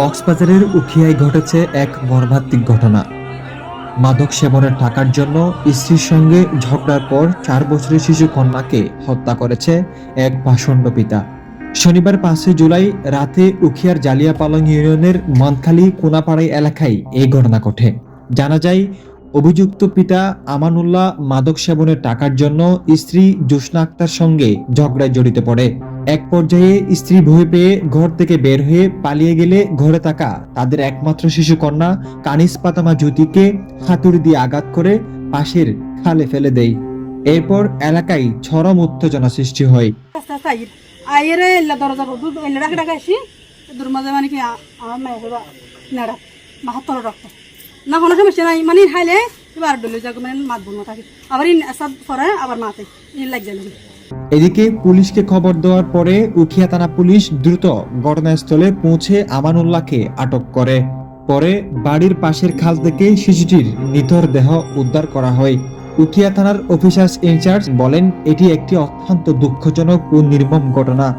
কক্সবাজারের উখিয়ায় ঘটেছে এক মর্মান্তিক ঘটনা। মাদক সেবনের টাকার জন্য স্ত্রীর সঙ্গে ঝগড়ার পর চার বছরের শিশু কন্যাকে হত্যা করেছে এক ভাষণ্ড পিতা। শনিবার পাঁচই জুলাই রাতে উখিয়ার জালিয়াপালং ইউনিয়নের মনখালী কোনাপাড়াই এলাকায় এই ঘটনা ঘটে। জানা যায়, অভিযুক্ত পিতা আমানুল্লাহ মাদক সেবনের টাকার জন্য স্ত্রী জোসনা আক্তার সঙ্গে ঝগড়ায় জড়িত পড়ে। এক পর্যায়ে স্ত্রী ভয় পেয়ে ঘর থেকে বের হয়ে পালিয়ে গেলে ঘরে থাকা তাদের একমাত্র শিশু কন্যা কানিস পাতামা জ্যোতিকে হাতুড়ি দিয়ে আঘাত করে পাশের খালে ফেলে দেয়। এরপর এলাকায় চরম উত্তেজনা সৃষ্টি হয়। মানে মানে এবার মানে মাত আবার আবার মাতে। লাগ এদিকে পুলিশকে খবর দেওয়ার পরে উখিয়া থানা পুলিশ দ্রুত ঘটনাস্থলে পৌঁছে আমানুল্লাহকে আটক করে। পরে বাড়ির পাশের খাল থেকে শিশুটির নিথর দেহ উদ্ধার করা হয়। উখিয়া থানার অফিসার্স ইনচার্জ বলেন, এটি একটি অত্যন্ত দুঃখজনক ও নির্মম ঘটনা।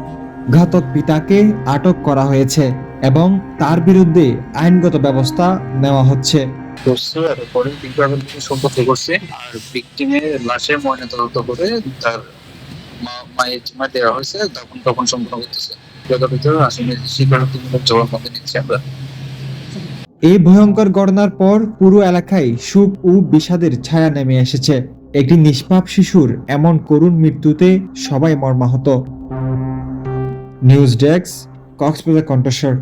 ঘাতক পিতাকে আটক করা হয়েছে এবং তার বিরুদ্ধে আইনগত ব্যবস্থা নেওয়া হচ্ছে। আর পরে বিজ্ঞাপন সম্পর্ক করছে। আর ভিকটিমের লাশের ময়না তদন্ত করে তার দেওয়া হয়েছে যথাযথ আসলে স্বীকারোক্তিমূলক নিচ্ছি আমরা। এই ভয়ঙ্কর ঘটনার পর পুরো এলাকায় সুখ ও বিষাদের ছায়া নেমে এসেছে। একটি নিষ্পাপ শিশুর এমন করুণ মৃত্যুতে সবাই মর্মাহত। নিউজ ডেস্ক, কক্সবাজার কণ্ঠস্বর।